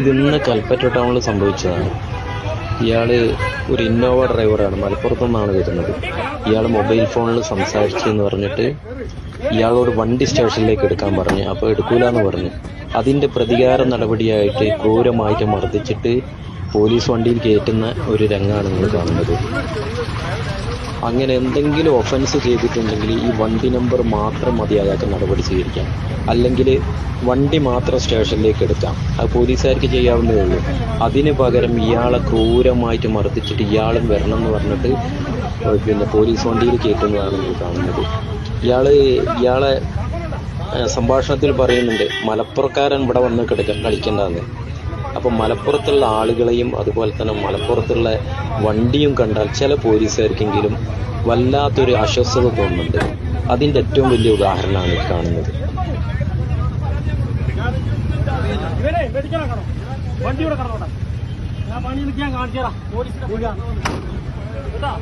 ഇതിന്ന് കൽപ്പറ്റ ടൗണിൽ സംഭവിച്ചതാണ്. ഇയാൾ ഒരു ഇന്നോവ ഡ്രൈവറാണ് മലപ്പുറത്തു നിന്നാണ് വരുന്നത്. ഇയാൾ മൊബൈൽ ഫോണിൽ സംസാരിച്ചു എന്ന് പറഞ്ഞിട്ട് ഇയാളോട് വണ്ടി സ്റ്റേഷനിലേക്ക് എടുക്കാൻ പറഞ്ഞു. അപ്പോൾ എടുക്കൂലെന്ന് പറഞ്ഞു. അതിന്റെ പ്രതികാര നടപടിയായിട്ട് ക്രൂരമായിട്ട് മർദ്ദിച്ചിട്ട് പോലീസ് വണ്ടിയിൽ കയറ്റുന്ന ഒരു രംഗമാണ് നിങ്ങൾ കാണുന്നത്. അങ്ങനെ എന്തെങ്കിലും ഒഫൻസ് ചെയ്തിട്ടുണ്ടെങ്കിൽ ഈ വണ്ടി നമ്പർ മാത്രം മതി അയാൾക്ക് നടപടി സ്വീകരിക്കാം അല്ലെങ്കിൽ വണ്ടി മാത്രം സ്റ്റേഷനിലേക്ക് എടുക്കാം. അത് പോലീസുകാർക്ക് ചെയ്യാവുന്നതേ ഉള്ളൂ. അതിന് പകരം ഇയാളെ ക്രൂരമായിട്ട് മർദ്ദിച്ചിട്ട് ഇയാളും വരണം എന്ന് പറഞ്ഞിട്ട് പിന്നെ പോലീസ് വണ്ടിയിൽ കയറ്റുന്നതാണ് നിങ്ങൾ കാണുന്നത്. ഇയാൾ ഇയാളെ സംഭാഷണത്തിൽ പറയുന്നുണ്ട് മലപ്പുറക്കാരൻ ഇവിടെ വന്ന് കിടക്ക കളിക്കേണ്ടതെന്ന് അപ്പം മലപ്പുറത്തുള്ള ആളുകളെയും അതുപോലെ തന്നെ മലപ്പുറത്തുള്ള വണ്ടിയും കണ്ടാൽ ചില പോലീസുകാർക്കെങ്കിലും വല്ലാത്തൊരു അസ്വസ്ഥത തോന്നുന്നുണ്ട്. അതിന്റെ ഏറ്റവും വലിയ ഉദാഹരണമാണ് ഈ കാണുന്നത്. ഞാൻ കാണിച്ചു തരാം പോലീസിനെ കേട്ടാ